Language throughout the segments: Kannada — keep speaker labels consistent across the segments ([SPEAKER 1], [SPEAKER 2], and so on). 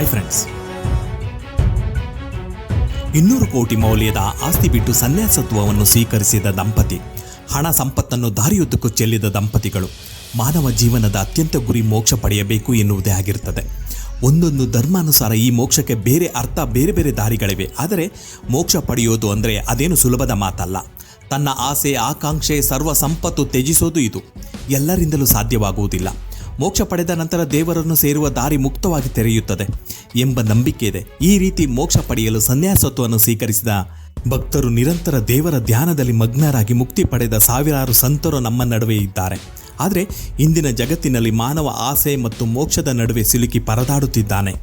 [SPEAKER 1] ಹಾಯ್ ಫ್ರೆಂಡ್ಸ್ ಇನ್ನೂರು ಕೋಟಿ ಮೌಲ್ಯದ ಆಸ್ತಿ ಬಿಟ್ಟು ಸನ್ಯಾಸತ್ವವನ್ನು ಸ್ವೀಕರಿಸಿದ ದಂಪತಿ, ಹಣ ಸಂಪತ್ತನ್ನು ದಾರಿಯುದ್ದಕ್ಕೂ ಚೆಲ್ಲಿದ ದಂಪತಿಗಳು, ಮಾನವ ಜೀವನದ ಅತ್ಯಂತ ಗುರಿ ಮೋಕ್ಷ ಪಡೆಯಬೇಕು ಎನ್ನುವುದೇ ಆಗಿರುತ್ತದೆ. ಒಂದೊಂದು ಧರ್ಮಾನುಸಾರ ಈ ಮೋಕ್ಷಕ್ಕೆ ಬೇರೆ ಅರ್ಥ, ಬೇರೆ ಬೇರೆ ದಾರಿಗಳಿವೆ. ಆದರೆ ಮೋಕ್ಷ ಪಡೆಯೋದು ಅಂದರೆ ಅದೇನು ಸುಲಭದ ಮಾತಲ್ಲ. ತನ್ನ ಆಸೆ, ಆಕಾಂಕ್ಷೆ, ಸರ್ವ ಸಂಪತ್ತು ತ್ಯಜಿಸೋದು ಇದು. ಎಲ್ಲರಿಂದಲೂ ಸಾಧ್ಯವಾಗುವುದಿಲ್ಲ. ಮೋಕ್ಷ ಪಡೆದ ನಂತರ ದೇವರನ್ನು ಸೇರುವ ದಾರಿ ಮುಕ್ತವಾಗಿ ತೆರೆಯುತ್ತದೆ ಎಂಬ ನಂಬಿಕೆ ಇದೆ. ಈ ರೀತಿ ಮೋಕ್ಷ ಪಡೆಯಲು ಸನ್ಯಾಸತ್ವವನ್ನು ಸ್ವೀಕರಿಸಿದ ಭಕ್ತರು ನಿರಂತರ ದೇವರ ಧ್ಯಾನದಲ್ಲಿ ಮಗ್ನರಾಗಿ ಮುಕ್ತಿ ಪಡೆದ ಸಾವಿರಾರು ಸಂತರು ನಮ್ಮ ನಡುವೆ ಇದ್ದಾರೆ. ಆದರೆ ಇಂದಿನ ಜಗತ್ತಿನಲ್ಲಿ ಮಾನವ ಆಸೆ ಮತ್ತು ಮೋಕ್ಷದ ನಡುವೆ ಸಿಲುಕಿ ಪರದಾಡುತ್ತಿದ್ದಾನೆ.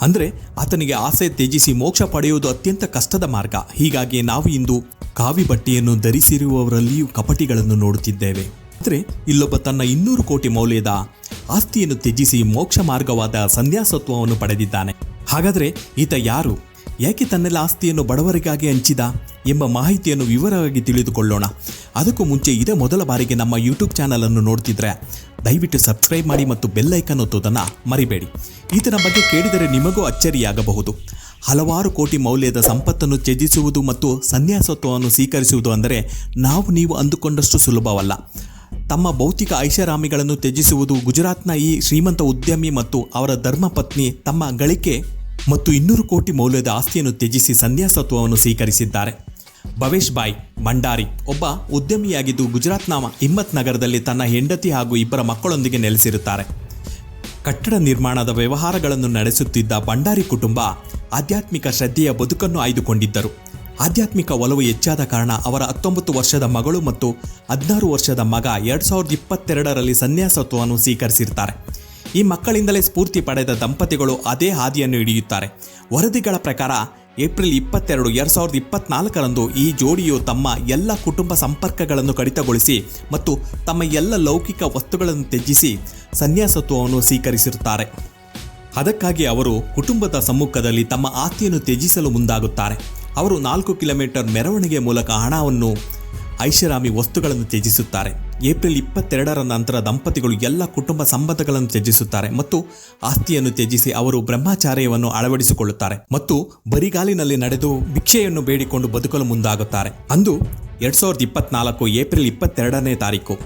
[SPEAKER 1] ಅಂದರೆ ಆತನಿಗೆ ಆಸೆ ತ್ಯಜಿಸಿ ಮೋಕ್ಷ ಪಡೆಯುವುದು ಅತ್ಯಂತ ಕಷ್ಟದ ಮಾರ್ಗ. ಹೀಗಾಗಿ ನಾವು ಇಂದು ಕಾವಿ ಬಟ್ಟೆಯನ್ನು ಧರಿಸಿರುವವರಲ್ಲಿಯೂ ಕಪಟಿಗಳನ್ನು ನೋಡುತ್ತಿದ್ದೇವೆ. ಆದರೆ ಇಲ್ಲೊಬ್ಬ ತನ್ನ ಇನ್ನೂರು ಕೋಟಿ ಮೌಲ್ಯದ ಆಸ್ತಿಯನ್ನು ತ್ಯಜಿಸಿ ಮೋಕ್ಷ ಮಾರ್ಗವಾದ ಸಂಧ್ಯಾಸತ್ವವನ್ನು ಪಡೆದಿದ್ದಾನೆ. ಹಾಗಾದರೆ ಈತ ಯಾರು? ಯಾಕೆ ತನ್ನೆಲ್ಲ ಆಸ್ತಿಯನ್ನು ಬಡವರಿಗಾಗಿ ಹಂಚಿದ? ಎಂಬ ಮಾಹಿತಿಯನ್ನು ವಿವರವಾಗಿ ತಿಳಿದುಕೊಳ್ಳೋಣ. ಅದಕ್ಕೂ ಮುಂಚೆ ಇದೇ ಮೊದಲ ಬಾರಿಗೆ ನಮ್ಮ ಯೂಟ್ಯೂಬ್ ಚಾನಲ್ ಅನ್ನು ನೋಡ್ತಿದ್ರೆ ದಯವಿಟ್ಟು ಸಬ್ಸ್ಕ್ರೈಬ್ ಮಾಡಿ ಮತ್ತು ಬೆಲ್ ಐಕನ್ ಒತ್ತೋದನ್ನು ಮರಿಬೇಡಿ. ಈತನ ಬಗ್ಗೆ ಕೇಳಿದರೆ ನಿಮಗೂ ಅಚ್ಚರಿಯಾಗಬಹುದು. ಹಲವಾರು ಕೋಟಿ ಮೌಲ್ಯದ ಸಂಪತ್ತನ್ನು ತ್ಯಜಿಸುವುದು ಮತ್ತು ಸನ್ಯಾಸತ್ವವನ್ನು ಸ್ವೀಕರಿಸುವುದು ಅಂದರೆ ನಾವು ನೀವು ಅಂದುಕೊಂಡಷ್ಟು ಸುಲಭವಲ್ಲ. ತಮ್ಮ ಭೌತಿಕ ಐಷಾರಾಮಿಗಳನ್ನು ತ್ಯಜಿಸುವುದು ಗುಜರಾತ್ನ ಈ ಶ್ರೀಮಂತ ಉದ್ಯಮಿ ಮತ್ತು ಅವರ ಧರ್ಮಪತ್ನಿ ತಮ್ಮ ಗಳಿಕೆ ಮತ್ತು ಇನ್ನೂರು ಕೋಟಿ ಮೌಲ್ಯದ ಆಸ್ತಿಯನ್ನು ತ್ಯಜಿಸಿ ಸನ್ಯಾಸತ್ವವನ್ನು ಸ್ವೀಕರಿಸಿದ್ದಾರೆ. ಭವೇಶ್ ಬಾಯ್, ಭಂಡಾರಿ ಒಬ್ಬ ಉದ್ಯಮಿಯಾಗಿದ್ದು ಗುಜರಾತ್ನ ಹಿಮ್ಮತ್ ನಗರದಲ್ಲಿ ತನ್ನ ಹೆಂಡತಿ ಹಾಗೂ ಇಬ್ಬರ ಮಕ್ಕಳೊಂದಿಗೆ ನೆಲೆಸಿರುತ್ತಾರೆ. ಕಟ್ಟಡ ನಿರ್ಮಾಣದ ವ್ಯವಹಾರಗಳನ್ನು ನಡೆಸುತ್ತಿದ್ದ ಭಂಡಾರಿ ಕುಟುಂಬ ಆಧ್ಯಾತ್ಮಿಕ ಶ್ರದ್ಧೆಯ ಬದುಕನ್ನು ಆಯ್ದುಕೊಂಡಿದ್ದರು. ಆಧ್ಯಾತ್ಮಿಕ ಒಲವು ಹೆಚ್ಚಾದ ಕಾರಣ ಅವರ ಹತ್ತೊಂಬತ್ತು ವರ್ಷದ ಮಗಳು ಮತ್ತು ಹದಿನಾರು ವರ್ಷದ ಮಗ ಎರಡ್ ಸಾವಿರದ ಇಪ್ಪತ್ತೆರಡರಲ್ಲಿ ಸನ್ಯಾಸತ್ವವನ್ನು ಸ್ವೀಕರಿಸಿರ್ತಾರೆ. ಈ ಮಕ್ಕಳಿಂದಲೇ ಸ್ಫೂರ್ತಿ ಪಡೆದ ದಂಪತಿಗಳು ಅದೇ ಹಾದಿಯನ್ನು ಹಿಡಿಯುತ್ತಾರೆ. ವರದಿಗಳ ಪ್ರಕಾರ ಏಪ್ರಿಲ್ ಇಪ್ಪತ್ತೆರಡು ಎರಡು ಸಾವಿರದ ಇಪ್ಪತ್ನಾಲ್ಕರಂದು ಈ ಜೋಡಿಯು ತಮ್ಮ ಎಲ್ಲ ಕುಟುಂಬ ಸಂಪರ್ಕಗಳನ್ನು ಕಡಿತಗೊಳಿಸಿ ಮತ್ತು ತಮ್ಮ ಎಲ್ಲ ಲೌಕಿಕ ವಸ್ತುಗಳನ್ನು ತ್ಯಜಿಸಿ ಸನ್ಯಾಸತ್ವವನ್ನು ಸ್ವೀಕರಿಸಿರುತ್ತಾರೆ. ಅದಕ್ಕಾಗಿ ಅವರು ಕುಟುಂಬದ ಸಮ್ಮುಖದಲ್ಲಿ ತಮ್ಮ ಆಸ್ತಿಯನ್ನು ತ್ಯಜಿಸಲು ಮುಂದಾಗುತ್ತಾರೆ. ಅವರು ನಾಲ್ಕು ಕಿಲೋಮೀಟರ್ ಮೆರವಣಿಗೆ ಮೂಲಕ ಹಣವನ್ನು ಐಷಾರಾಮಿ ವಸ್ತುಗಳನ್ನು ತ್ಯಜಿಸುತ್ತಾರೆ. ಏಪ್ರಿಲ್ ಇಪ್ಪತ್ತೆರಡರ ನಂತರ ದಂಪತಿಗಳು ಎಲ್ಲ ಕುಟುಂಬ ಸಂಬಂಧಗಳನ್ನು ತ್ಯಜಿಸುತ್ತಾರೆ ಮತ್ತು ಆಸ್ತಿಯನ್ನು ತ್ಯಜಿಸಿ ಅವರು ಬ್ರಹ್ಮಚಾರ್ಯವನ್ನು ಅಳವಡಿಸಿಕೊಳ್ಳುತ್ತಾರೆ ಮತ್ತು ಬರಿಗಾಲಿನಲ್ಲಿ ನಡೆದು ಭಿಕ್ಷೆಯನ್ನು ಬೇಡಿಕೊಂಡು ಬದುಕಲು ಮುಂದಾಗುತ್ತಾರೆ. ಅಂದು ಎರಡು ಸಾವಿರದ ಇಪ್ಪತ್ನಾಲ್ಕು ಏಪ್ರಿಲ್ ಇಪ್ಪತ್ತೆರಡನೇ ತಾರೀಕು.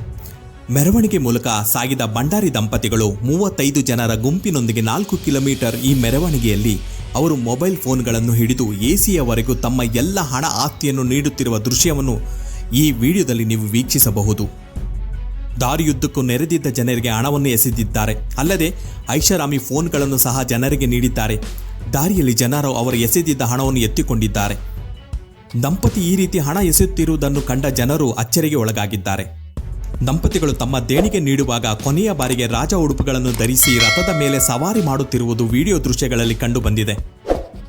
[SPEAKER 1] ಮೆರವಣಿಗೆ ಮೂಲಕ ಸಾಗಿದ ಭಂಡಾರಿ ದಂಪತಿಗಳು ಮೂವತ್ತೈದು ಜನರ ಗುಂಪಿನೊಂದಿಗೆ ನಾಲ್ಕು ಕಿಲೋಮೀಟರ್ ಈ ಮೆರವಣಿಗೆಯಲ್ಲಿ ಅವರು ಮೊಬೈಲ್ ಫೋನ್ಗಳನ್ನು ಹಿಡಿದು ಎಸಿಯವರೆಗೂ ತಮ್ಮ ಎಲ್ಲ ಹಣ ಆಸ್ತಿಯನ್ನು ನೀಡುತ್ತಿರುವ ದೃಶ್ಯವನ್ನು ಈ ವಿಡಿಯೋದಲ್ಲಿ ನೀವು ವೀಕ್ಷಿಸಬಹುದು. ದಾರಿಯುದ್ದಕ್ಕೂ ನೆರೆದಿದ್ದ ಜನರಿಗೆ ಹಣವನ್ನು ಎಸೆದಿದ್ದಾರೆ. ಅಲ್ಲದೆ, ಐಷಾರಾಮಿ ಫೋನ್ಗಳನ್ನು ಸಹ ಜನರಿಗೆ ನೀಡಿದ್ದಾರೆ. ದಾರಿಯಲ್ಲಿ ಜನರು ಅವರು ಎಸೆದಿದ್ದ ಹಣವನ್ನು ಎತ್ತಿಕೊಂಡಿದ್ದಾರೆ. ದಂಪತಿ ಈ ರೀತಿ ಹಣ ಎಸೆಯುತ್ತಿರುವುದನ್ನು ಕಂಡ ಜನರು ಅಚ್ಚರಿಗೆ ಒಳಗಾಗಿದ್ದಾರೆ. ದಂಪತಿಗಳು ತಮ್ಮ ದೇಣಿಗೆ ನೀಡುವಾಗ ಕೊನೆಯ ಬಾರಿಗೆ ರಾಜ ಉಡುಪುಗಳನ್ನು ಧರಿಸಿ ರಥದ ಮೇಲೆ ಸವಾರಿ ಮಾಡುತ್ತಿರುವುದು ವಿಡಿಯೋ ದೃಶ್ಯಗಳಲ್ಲಿ ಕಂಡುಬಂದಿದೆ.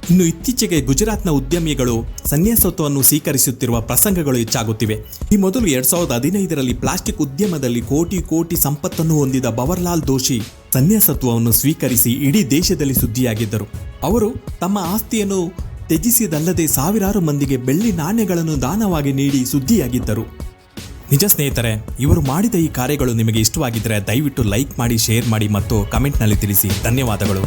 [SPEAKER 1] ಇನ್ನು ಇತ್ತೀಚೆಗೆ ಗುಜರಾತ್ನ ಉದ್ಯಮಿಗಳು ಸನ್ಯಾಸತ್ವವನ್ನು ಸ್ವೀಕರಿಸುತ್ತಿರುವ ಪ್ರಸಂಗಗಳು ಹೆಚ್ಚಾಗುತ್ತಿವೆ. ಈ ಮೊದಲು ಎರಡ್ ಸಾವಿರದ ಹದಿನೈದರಲ್ಲಿ ಪ್ಲಾಸ್ಟಿಕ್ ಉದ್ಯಮದಲ್ಲಿ ಕೋಟಿ ಕೋಟಿ ಸಂಪತ್ತನ್ನು ಹೊಂದಿದ ಬವರ್ಲಾಲ್ ದೋಷಿ ಸನ್ಯಾಸತ್ವವನ್ನು ಸ್ವೀಕರಿಸಿ ಇಡೀ ದೇಶದಲ್ಲಿ ಸುದ್ದಿಯಾಗಿದ್ದರು. ಅವರು ತಮ್ಮ ಆಸ್ತಿಯನ್ನು ತ್ಯಜಿಸಿದಲ್ಲದೆ ಸಾವಿರಾರು ಮಂದಿಗೆ ಬೆಳ್ಳಿ ನಾಣ್ಯಗಳನ್ನು ದಾನವಾಗಿ ನೀಡಿ ಸುದ್ದಿಯಾಗಿದ್ದರು. ನಿಜ ಸ್ನೇಹಿತರೆ, ಇವರು ಮಾಡಿದ ಈ ಕಾರ್ಯಗಳು ನಿಮಗೆ ಇಷ್ಟವಾಗಿದ್ದರೆ ದಯವಿಟ್ಟು ಲೈಕ್ ಮಾಡಿ, ಶೇರ್ ಮಾಡಿ ಮತ್ತು ಕಮೆಂಟ್ನಲ್ಲಿ ತಿಳಿಸಿ. ಧನ್ಯವಾದಗಳು.